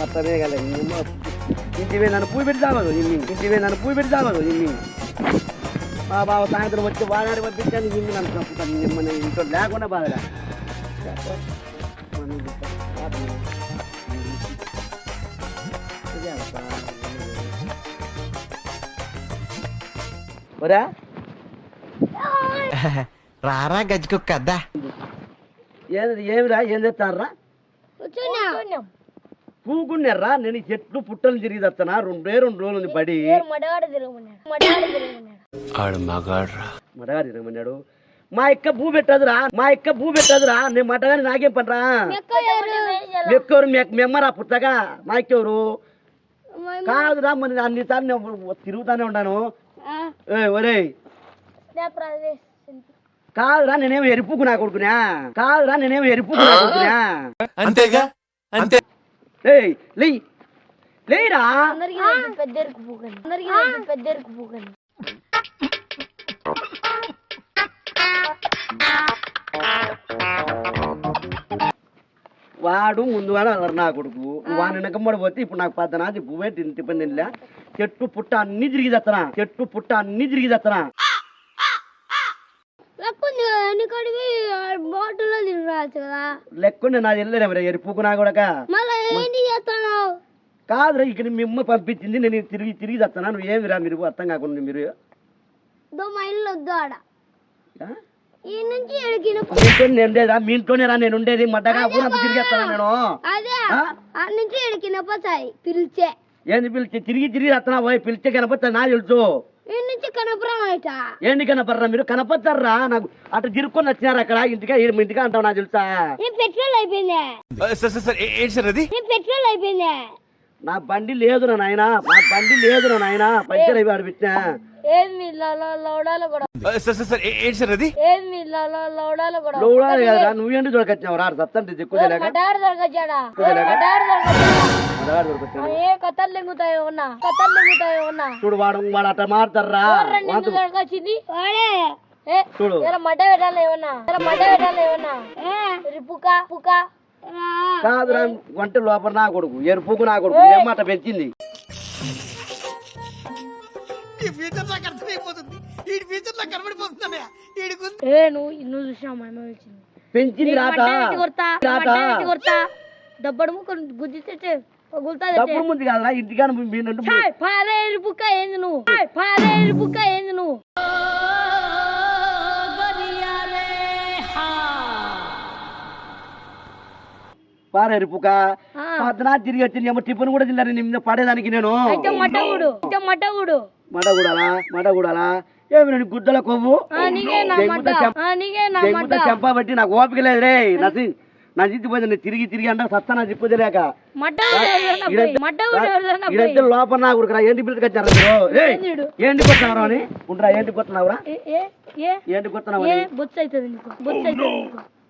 అర్థమే కదా ఏమో ఇంటివే నన్ను పూయి పెట్టి ఇంటివే నన్ను. పూయి పెట్టి మా బావ సాయంత్రం వచ్చి వాడాడి పంపించాను నిన్ను నన్ను చంపుతాను నిమ్మని ఇంట్లో లేకుండా బాధగా ఒరా. రారా గజ్జుకుక్క అద్దా. ఏది ఏమిరా ఏం చెప్తారా? పూకున్నారా నేను ఈ చెట్లు పుట్టలు తిరిగి తస్తానా రెండే రెండు రోజులు ఉంది పడి మడవాడ తిరగమన్నాడు. మా ఇక్క భూ పెట్టదురా మా ఇక్క భూ పెట్టదురా నేను మటగాని నాకేం పనరా? మెక్కెవరు మెమ్మరా పుట్టగా మా ఎక్కెవరు కాదురా మరి అన్ని సార్లు నేను తిరుగుతానే ఒరేయ్. ప్రదేశ్ కాదురా నేనేమో ఎరుపుకు నా కొడుకునా? కాదురా నేనేమో ఎరుపుకు నా కొడుకునా? అంతేగా? అంతే. ఏయ్ లేయ్. లేయరా? అందరికీ తెలుసు పెద్ద ఎరుకు పూకని అందరికీ తెలుసు పెద్ద ఎరుకు పూకని వాడు ముందు వాడు అల్లరి నా కొడుకు. వాని వెనకమ్మడి పోతే ఇప్పుడు నాకు పద్దనా పువ్వే తిని టిఫిన్ తినలే. చెట్టు పుట్ట అన్ని తిరిగి తెత్తనా? చెట్టు పుట్ట అన్ని తిరిగి తెత్తనా? లక్కుంది ఎన్నికడివి బాటిల్లో తినరాచ్చు కదా. లెక్కుండే నాది వెళ్ళలేము ఎరుపుకు నా కొడక. మళ్ళీ ఏంటి చేస్తున్నావు? కాదురా ఇక్కడ మిమ్మ పంపించింది నేను తిరిగి తిరిగి తెస్తానా నువ్వు ఏమిరా మీరు అర్థం కాకుండా మీరు? దో మా ఇల్లు వద్దు ఆడ? ఈ నుంచి ఎడికిన నేను ఉండేదా మీ ఇంట్లోనే రా నేను ఉండేది మడ్డగా ఊరంతా తిరిగేస్తానా నేను? అదే ఆ? ఆ నుంచి ఎడికిన పోతాయి పిలిచే. ఏంది పిలిచి? తిరిగి తిరిగి వస్తున్నా పోయి పిలిచే కనపడతా నా తెలుసు. ఏంటి? కనపడరా మీరు? కనపడతారా? నాకు అటు తిరుక్కొని వచ్చినారు అక్కడ? ఇంటికా ఈ ఇంటికా అంటావు నాకు తెలుసా? పెట్రోల్ అయిపోయిందే. సార్ సార్ సార్ ఏంటి సార్ అది? నేను పెట్రోల్ అయిపోయిందే. నా బండి లేదు నా నాయన. నా బండి లేదు నా నాయన. పంచర్ అయిపోయి ఏది మీ లౌడాలో కూడా సార్ సార్ సార్ ఏంటి సార్ అది? ఏది మీ లౌడాలో కూడా లోడాలి కదరా నువ్వేంటి దొరకొచ్చినావు రా సత్తంటే దిక్కు తెలియక మా డాడీ దొరకొచ్చాడా? తెలియక మా డాడీ దొరకొచ్చాడా? మదగాడు దొరకొచ్చాడు? ఏ కథలు లెంగుతాయో ఉన్నా? కథలు లెంగుతాయో ఉన్నా? చూడు వాడు వాడు అట్ట మారుతారా రెండు దొరకొచ్చింది? వాడే. చూడు. మడ్డ పెట్టాలి ఏమన్నా? మడ్డ పెట్టాలి ఏమన్నా? పుక పుక. కాదురా వంట లోపల నా కొడుకు ఎరుపుకు నా కొడుకు. ఏమాట పెంచింది. ఏ నువ్వు నువ్వు చూసినా మా అమ్మ వచ్చింది పెంచింది రాత. కొడతా రాత. కొడతా దబ్బడు ముక్క గుద్దితే ముందు కాదురా ఇంటికాడ పారేరు బుక్క ఏంది నువ్వు? పారేరు బుక్క ఏంది నువ్వు. పద్నా తిరిగి వచ్చింది ఏమో టిఫిన్ కూడా తిన్నారు నీ మీద పడేదానికి నేను. అయితే మట్టగుడు అయితే మట్టగుడు మడ కూడాలా మడ కూడాలా ఏమి నేను గుడ్డల కొవ్వు చెంప- బట్టి నాకు ఓపిక లేదు రే. నసి నా జిద్దు పోయింది నేను తిరిగి తిరిగి అంటే సత్తా నా జిప్పు తెలియక. ఇదంతా లోపల నా కొడుకురా ఏంటి ఏందిడు? ఏంటి కొడుతున్నావు అని? ఉండరా ఏంటి కొడుతున్నావురా? ఏ ఏ ఏ? ఏంటి అవుతుంది నీకు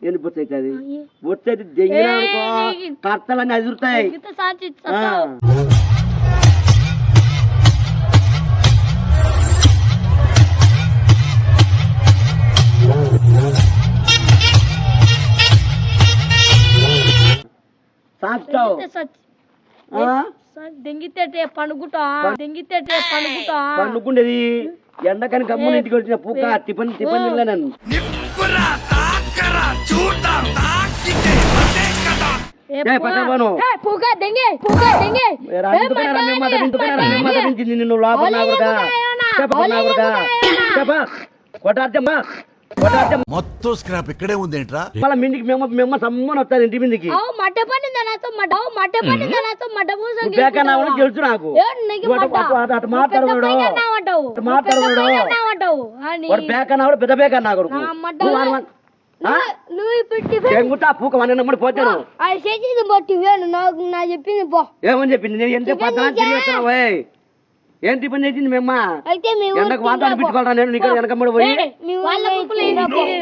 ఏంటి బొచ్చు అవుతుంది? బొచ్చు అయితే దెంగినా. కర్తలన్నీ అదురుతాయి. సాస్తావు ఆ? దెంగితే పనుగుటా ఎండకని గమ్మున ఇంటికి వచ్చిన పూక టిఫిన్ టిఫిన్ నన్ను ఏ నా కొడుకా నా కొడుకా మొత్తం స్క్రాప్ ఇక్కడే ఉందేంట్రా? మళ్ళీ మిందికి మేము మేము సమ్మని వస్తారు ఇంటి మీదకి. ఓ మట్ట పడింది నాతో? మట్ట ఓ మట్ట పడింది నాతో? మట్ట పూస నువ్వు బేకన్నావు అని తెలుసు నాకు. ఏ, నీకు నువ్వు అటు- అన్నావంటావు వాడు బేకన్నాడు పెద్ద బేకన్నా కొడుకు. నా మడ్డ నువ్వు వాని- ఆ? నువ్వు ఇప్పుడు పూక మన నమ్మడి పోతాను. అది చేసింది బట్టి వేను. నాకు నా చెప్పింది పో. ఏమని చెప్పింది? నేను ఎంత పద్దనా తిరిగి వచ్చినావు ఓయ్. ఏం టిఫిన్ చేసింది మేమ్మ ఎండకు వాతాన్ని పిచ్చుకోవాలా నేను? నీకు వెనకమ్మడి పోయి? మీ వాళ్ళ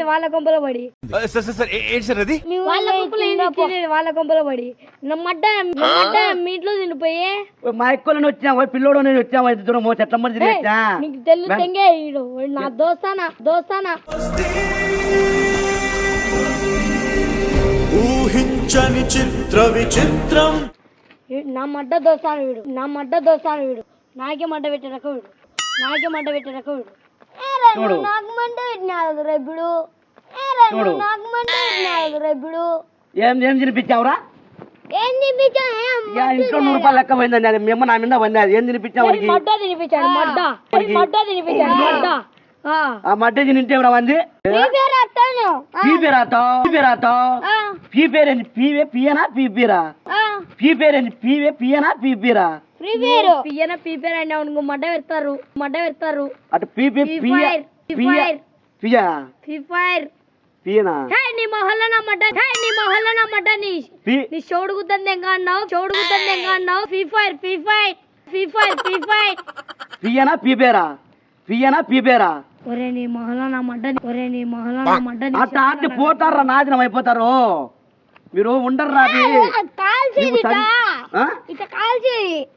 వాళ్ళ పడి. ఏంటి మీ వాళ్ళ గుంపులో ఏంది తినేది వాళ్ళ గుంపులో పడి. నా మడ్డ నా మడ్డ మీ ఇంట్లో తిండిపోయి ఓ మా ఎక్కువ వచ్చా పిల్లోడు నేను వచ్చా దూరం చెట్ల నీకు తెంగే వాడు నా దోస్తానా దోస్తానా? ఊహించని చిత్ర విచిత్రం. నా మడ్డ దోస్తాను వీడు నా మడ్డ దోస్తాను వీడు. నాకే మడ్డ పెట్టినక వీడు. నాకే మడ్డ పెట్టినక వీడు. చూడు. నాకు మంట పెట్టినాడు రేపుడు చూడు. నాకు మంట పెట్టినాడు రేపుడు ఏం ఏం తినిపించావురా? ఏం తినిపించా యా, ఇంట్లో నూరు రూపాయలు లెక్క పోయిందండి మేము నా మీద పోయింది ఏం తినిపించావు? మడ్డ తినిపించాడు మడ్డ. మడ్డ తినిపించాడు మడ్డ. ఆ. ఆ మధ్య తింటే ఎవరా మంది నీ పేరు అత్తాను పీ పేరు పీ పేరు ఆ, పీ పేరేంటి పీవే పియనా పీ పీరా? ఆ. పీ పేరేంటి పీవే పియనా పీ పీరా? ఫ్రీ పేరు పియ్యన పీ అంటే అనుకో మడ్డ పెడతారు. మడ్డ పెడతారు. అటు పీ పీ Free పియ. పియా ఫ్రీ ఫైర్ పియనా? హే నీ మొహల్లో నా మడ్డ హే నీ మొహల్లో నా మడ్డ నీ పీ నీ చోడు గుద్దంది ఎంగా అన్నావు? చోడు గుద్దంది ఎంగా అన్నావు? Free fire free fire free fire free fire పియనా పీ పియనా పీ ఒరే నీ మొహల్లో నా మడ్డ ఒరే నీ మొహల్లో నా మడ్డ అట్ట అట్టి పోతారా నాశనం అయిపోతారు? మీరు ఉండరు రాదు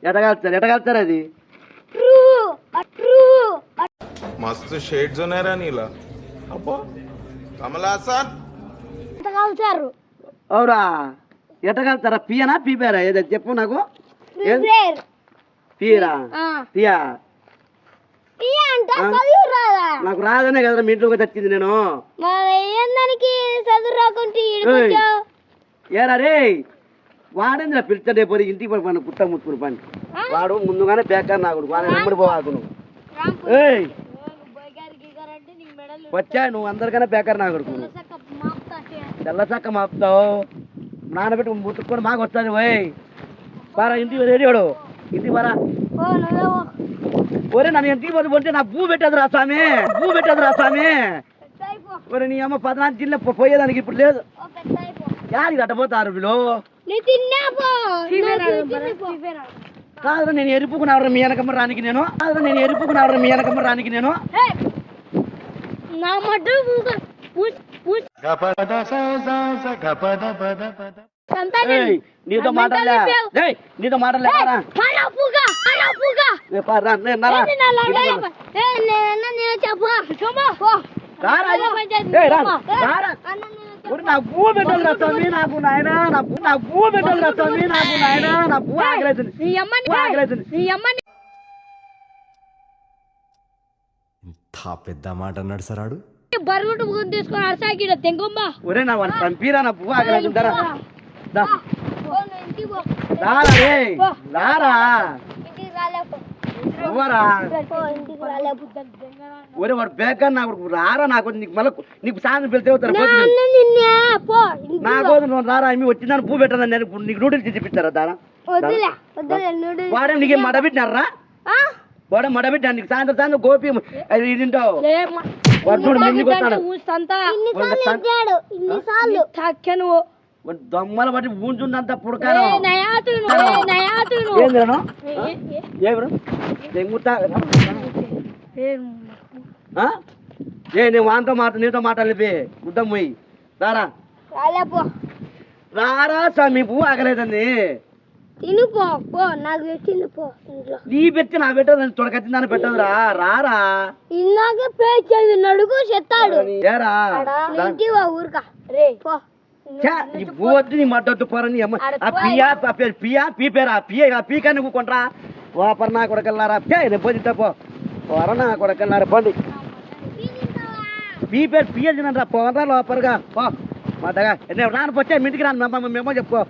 ఎటగాల్చారు? అది? మస్తు షేడ్స్ ఉన్నారా నీలా. అబ్బో కమలాసన్ ఎటగాల్చారు అవురా. ఎటగాల్చారా? పియనా పీపేరా? ఏదో చెప్పు నాకు. పియరా? పియా? నాకు రాదనే కదా మీ ఇంట్లోకి తెచ్చింది నేను. చదువు రాకుంటే ఏరా రే? వాడేంద్ర పిలిచండి పోయి ఇంటికి పడి పని కుట్ట ముట్టుకుని పని. వాడు ముందుగానే బేకార్ నాకు వాడు వెంబడి పోవాకు నువ్వు ఏయ్! వచ్చా నువ్వు అందరికన్నా బేకార్ నా కొడుకు నువ్వు. తెల్ల చక్క మాపుతావు. నానబెట్టి ముట్టుకొని మాకు వస్తుంది పోయి పారా ఇంటికి రెడీవాడు ఇంటికి పారా ఒరే నన్ను ఇంటికి పోతే పోతే నా భూ పెట్టదు రా స్వామి. భూ పెట్టదు రా స్వామి ఒరే నీ అమ్మ పద్నాలుగు జిల్లా పోయేదానికి ఇప్పుడు లేదు. యాడికి అట్టపోతారు వీళ్ళు. కాదు నేను ఎరుపుకున్నావు మీ వెనకమ్మ రానికి నేను. కాదు నేను ఎరుపుకున్నావు మీ వెనకమ్మ రానికి నేను. నీతో మాటలే నీతో మాటలే రా. నే, భూ స్వామి నాకు నాయనా నా భూ నా స్వామి నాకు నాయనా నా భూ ఆకలేతుంది నీ అమ్మని భూ ఆకలేతుంది నీ అమ్మని ఇంత పెద్ద మాట అన్నాడు సరాడు ముగ్గురు తీసుకొని అరసాకి తెంగొమ్మ. ఒరే నా వాడు పంపిరా నా దరా దా. రారా రే. రారా. ఒరే వాడు బేకర్ నా కొడుకు. రారా నాకు నీకు మళ్ళీ నీకు సాయంత్రం అవుతారు నా కోసం నువ్వు రారా అమ్మి వచ్చిందని పూ పెట్టాను నేను నీకు నూడిల్స్ తెచ్చిపిస్తారా దారా? వాడే నీకు మడబెట్టినారా? వాడే మడబెట్టాను నీకు సాయంత్రం సాయంత్రం గోపి ఇది తింటావు. ముందుకు వస్తాడు దొమ్మలు బట్టి ఊంచుందంతా పుడకాను ఏం నేను వాంతో మాట నీతో మాట్లాడిపి గుడ్డం పోయి. రారా. రారా స్వామి పువ్వు ఆగలేదండి. నీ పెట్టి నా పెట్టదు తొడకచ్చిందని పెట్టదురా. రారా. ఇందాకే పేచేది నడుగు చెత్తాడు. ఊరుకా. రే పో. ఈ బోద్దు నీ మద్దతు పోరని అమ్మ. ఆ పియా. పేరు పియా పీ పేరా? పియ పీకా నువ్వు కొంట్రా ఓపర్ నా కొడకల్లారా? పే రేపు పోతే పో. పోర నా కొడకల్లారా పండి. పీ పేరు పియ తినండి పోరా లోపరగా పో. మాటగా నేను రాను పోతే మీ ఇంటికి రాను మేము చెప్పుకో